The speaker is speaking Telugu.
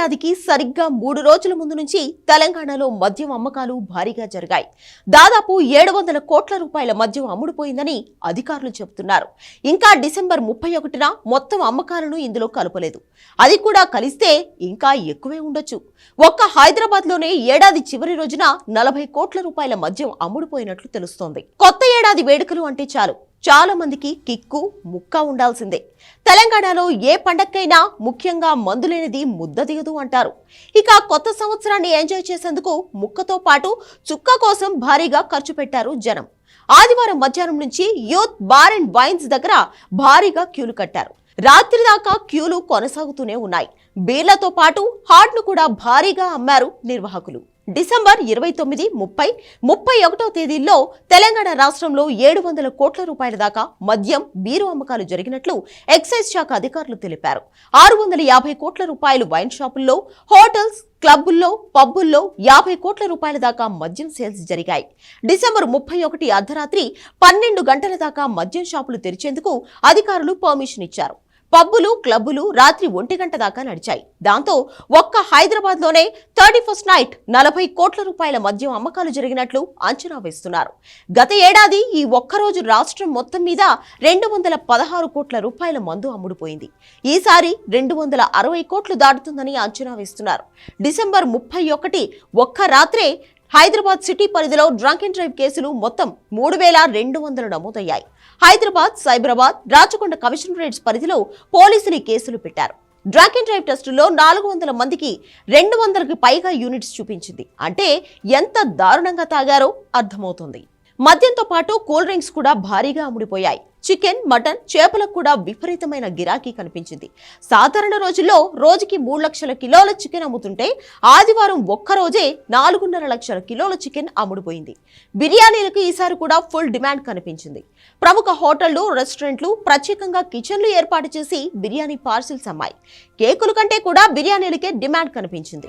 ఏడాదికి సరిగ్గా మూడు రోజుల ముందు నుంచి తెలంగాణలో మద్యం అమ్మకాలు భారీగా జరిగాయి. దాదాపు ఏడు వందల కోట్ల రూపాయల మద్యం అమ్ముడుపోయిందని అధికారులు చెబుతున్నారు. ఇంకా డిసెంబర్ ముప్పై ఒకటిన మొత్తం అమ్మకాలను ఇందులో కలపలేదు. అది కూడా కలిస్తే ఇంకా ఎక్కువే ఉండొచ్చు. ఒక్క హైదరాబాద్లోనే ఏడాది చివరి రోజున నలభై కోట్ల రూపాయల మద్యం అమ్ముడుపోయినట్లు తెలుస్తోంది. కొత్త ఏడాది వేడుకలు అంటే చాలు. చాలా మందికి కిక్కు ముక్క ఉండాల్సిందే. తెలంగాణలో ఏ పండక్కైనా ముఖ్యంగా మందులేనిది ముద్ద దిగదు అంటారు. ఇక కొత్త సంవత్సరాన్ని ఎంజాయ్ చేసేందుకు ముక్కతో పాటు చుక్క కోసం భారీగా ఖర్చు పెట్టారు జనం. ఆదివారం మధ్యాహ్నం నుంచి యూత్ బార్ అండ్ వైన్స్ దగ్గర భారీగా క్యూలు కట్టారు. రాత్రి దాకా క్యూలు కొనసాగుతూనే ఉన్నాయి. బీర్లతో పాటు హాట్ను కూడా భారీగా అమ్మారు నిర్వాహకులు. డిసెంబర్ ఇరవై తొమ్మిది ముప్పై ముప్పై ఒకటో తేదీల్లో తెలంగాణ రాష్ట్రంలో ఏడు వందల కోట్ల రూపాయల దాకా మద్యం బీరు అమ్మకాలు జరిగినట్లు ఎక్సైజ్ శాఖ అధికారులు తెలిపారు. ఆరు వందల యాభై కోట్ల రూపాయలు వైన్ షాపుల్లో హోటల్స్ క్లబ్బుల్లో పబ్బుల్లో యాభై కోట్ల రూపాయల దాకా మద్యం సేల్స్ జరిగాయి. డిసెంబర్ ముప్పై ఒకటి అర్ధరాత్రి పన్నెండు గంటల దాకా మద్యం షాపులు తెరిచేందుకు అధికారులు పర్మిషన్ ఇచ్చారు. పబ్బులు క్లబ్బులు రాత్రి ఒంటి గంట దాకా నడిచాయి. దాంతో ఒక్క హైదరాబాద్లోనే థర్టీ ఫస్ట్ నైట్ నలభై కోట్ల రూపాయల మద్యం అమ్మకాలు జరిగినట్లు అంచనా వేస్తున్నారు. గత ఏడాది ఈ ఒక్కరోజు రాష్ట్రం మొత్తం మీద రెండు వందల పదహారు కోట్ల రూపాయల మందు అమ్ముడుపోయింది. ఈసారి రెండు వందల అరవై కోట్లు దాటుతుందని అంచనా వేస్తున్నారు. డిసెంబర్ ముప్పై ఒకటి ఒక్క రాత్రే హైదరాబాద్ సిటీ పరిధిలో డ్రంక్ అండ్ డ్రైవ్ కేసులు మొత్తం మూడు వేల రెండు వందలు నమోదయ్యాయి. హైదరాబాద్ సైబరాబాద్ రాచకొండ కమిషనరేట్స్ పరిధిలో పోలీసులు కేసులు పెట్టారు. డ్రంక్ అండ్ డ్రైవ్ టెస్టుల్లో నాలుగు వందల మందికి రెండు వందలకి పైగా యూనిట్స్ చూపించింది. అంటే ఎంత దారుణంగా తాగారో అర్థమవుతుంది. మద్యంతో పాటు కూల్ డ్రింక్స్ కూడా భారీగా అమ్ముడిపోయాయి చికెన్ మటన్ చేపలకు కూడా విపరీతమైన గిరాకీ కనిపించింది. సాధారణ రోజుల్లో రోజుకి మూడు లక్షల కిలోల చికెన్ అమ్ముతుంటే ఆదివారం ఒక్క రోజే నాలుగున్నర లక్షల కిలోల చికెన్ అమ్ముడుపోయింది. బిర్యానీలకు ఈసారి కూడా ఫుల్ డిమాండ్ కనిపించింది. ప్రముఖ హోటళ్ళు రెస్టారెంట్లు ప్రత్యేకంగా కిచెన్లు ఏర్పాటు చేసి బిర్యానీ పార్సిల్స్ అమ్మాయి. కేకుల కంటే కూడా బిర్యానీలకే డిమాండ్ కనిపించింది.